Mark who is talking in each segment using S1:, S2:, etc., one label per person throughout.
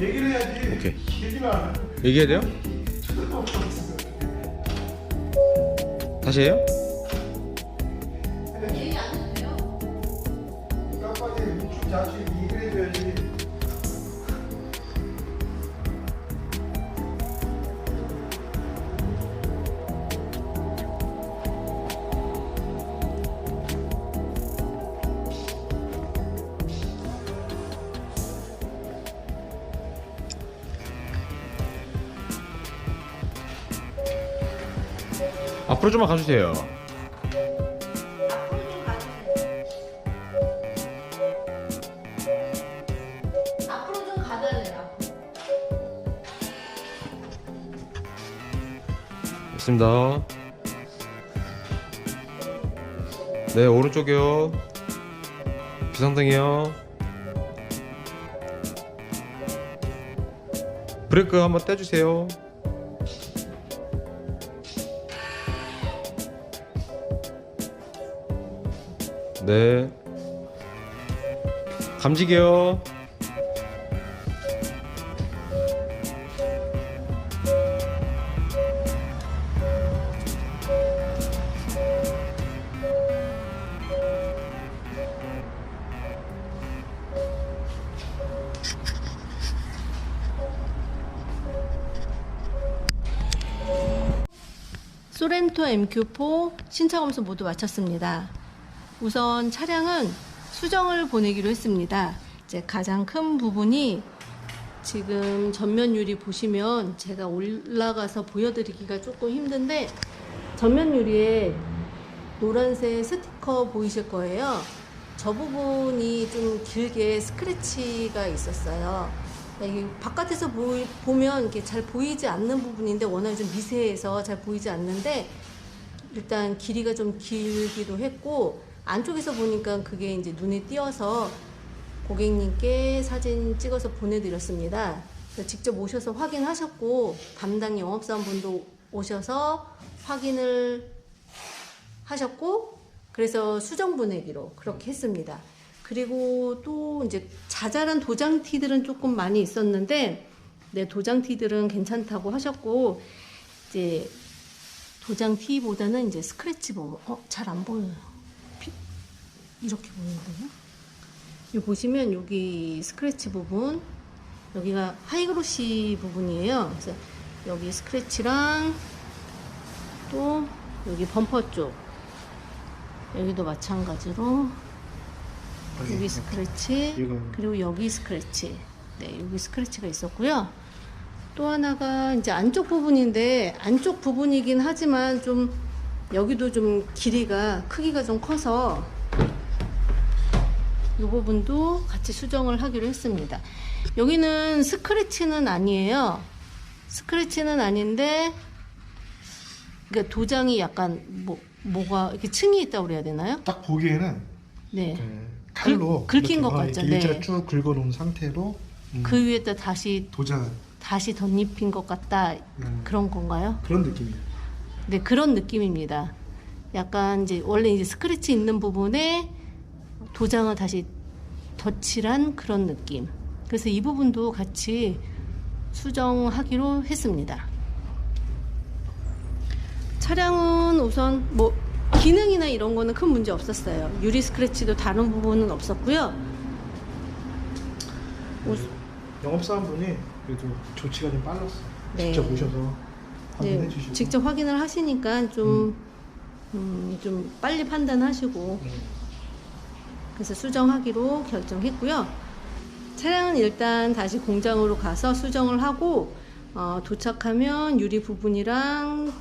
S1: 얘기를 해야지.
S2: 오케이.
S1: 얘기를 안 해.
S2: 얘기해야 돼요? 다시 해요?
S3: 얘기 안 해도 돼요.
S1: 깜빡이 유축 자식 얘기를 해줘야지.
S2: 앞으로 좀만 가주세요.
S3: 앞으로 좀 가달래요.
S2: 있습니다. 네, 오른쪽이요. 비상등이요. 브레이크 한번 떼주세요. 네. 감지기요.
S3: 소렌토 MQ4 신차 검수 모두 마쳤습니다. 우선 차량은 수정을 보내기로 했습니다. 이제 가장 큰 부분이 지금 전면 유리 보시면 제가 올라가서 보여드리기가 조금 힘든데 전면 유리에 노란색 스티커 보이실 거예요. 저 부분이 좀 길게 스크래치가 있었어요. 바깥에서 보이, 보면 이렇게 잘 보이지 않는 부분인데 워낙 좀 미세해서 잘 보이지 않는데 일단 길이가 좀 길기도 했고 안쪽에서 보니까 그게 이제 눈에 띄어서 고객님께 사진 찍어서 보내드렸습니다. 직접 오셔서 확인하셨고 담당 영업사원분도 오셔서 확인을 하셨고 그래서 수정 보내기로 그렇게 했습니다. 그리고 또 이제 자잘한 도장티들은 조금 많이 있었는데 네 도장티들은 괜찮다고 하셨고 이제 도장티보다는 이제 스크래치 부분 어잘 안 보여요. 피- 이렇게 보이는데요. 여기 보시면 여기 스크래치 부분 여기가 하이그로시 부분이에요. 그래서 여기 스크래치랑 또 여기 범퍼 쪽. 여기도 마찬가지로 여기 스크래치 그리고 여기 스크래치. 네 여기 스크래치가 있었고요. 또 하나가 이제 안쪽 부분인데 안쪽 부분이긴 하지만 좀 여기도 좀 길이가 크기가 좀 커서 이 부분도 같이 수정을 하기로 했습니다 여기는 스크래치는 아니에요 스크래치는 아닌데 그러니까 도장이 약간 뭐 뭐가 이렇게 층이 있다고 그래야 되나요?
S1: 딱 보기에는
S3: 네.
S1: 그 칼로
S3: 긁- 긁힌 것
S1: 어,
S3: 같죠?
S1: 일자로
S3: 네.
S1: 쭉 긁어 놓은 상태로 음,
S3: 그 위에다 다시
S1: 도장
S3: 다시 덧입힌 것 같다
S1: 음,
S3: 그런 건가요?
S1: 그런 느낌이에요.
S3: 네 그런 느낌입니다. 약간 이제 원래 이제 스크래치 있는 부분에 도장을 다시 덧칠한 그런 느낌. 그래서 이 부분도 같이 수정하기로 했습니다. 차량은 우선 뭐 기능이나 이런 거는 큰 문제 없었어요. 유리 스크래치도 다른 부분은 없었고요. 우-
S1: 영업사원분이 그래도 조치가 좀 빨랐어.
S3: 네.
S1: 직접 오셔서 확인해
S3: 네,
S1: 주시고.
S3: 직접 확인을 하시니까 좀, 음, 좀 빨리 판단하시고,
S1: 음,
S3: 그래서 수정하기로 결정했고요. 차량은 일단 다시 공장으로 가서 수정을 하고, 어, 도착하면 유리 부분이랑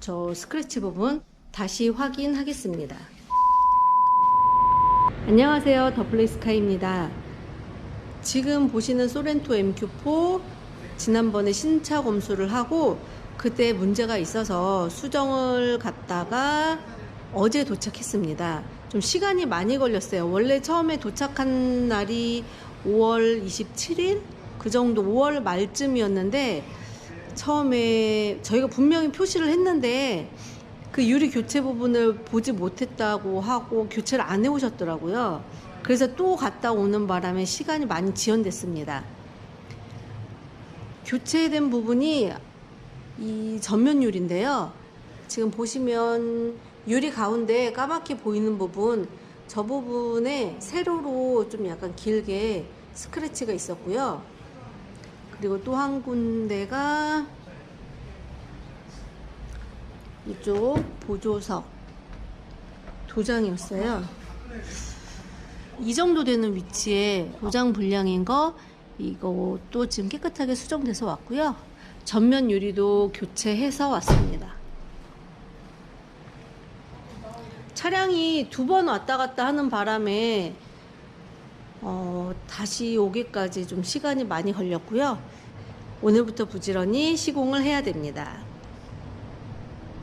S3: 저 스크래치 부분 다시 확인하겠습니다. 안녕하세요. 더플레이스카입니다. 지금 보시는 소렌토 MQ4 지난번에 신차 검수를 하고 그때 문제가 있어서 수정을 갔다가 어제 도착했습니다. 좀 시간이 많이 걸렸어요. 원래 처음에 도착한 날이 5월 27일 그 정도 5월 말쯤이었는데 처음에 저희가 분명히 표시를 했는데 그 유리 교체 부분을 보지 못했다고 하고 교체를 안 해오셨더라고요. 그래서 또 갔다 오는 바람에 시간이 많이 지연됐습니다. 교체된 부분이 이 전면 유리인데요. 지금 보시면 유리 가운데 까맣게 보이는 부분, 저 부분에 세로로 좀 약간 길게 스크래치가 있었고요. 그리고 또 한 군데가 이쪽 보조석 도장이었어요. 이 정도 되는 위치에 도장 불량인 거 이것도 지금 깨끗하게 수정돼서 왔고요. 전면 유리도 교체해서 왔습니다. 차량이 두 번 왔다 갔다 하는 바람에 어, 다시 오기까지 좀 시간이 많이 걸렸고요. 오늘부터 부지런히 시공을 해야 됩니다.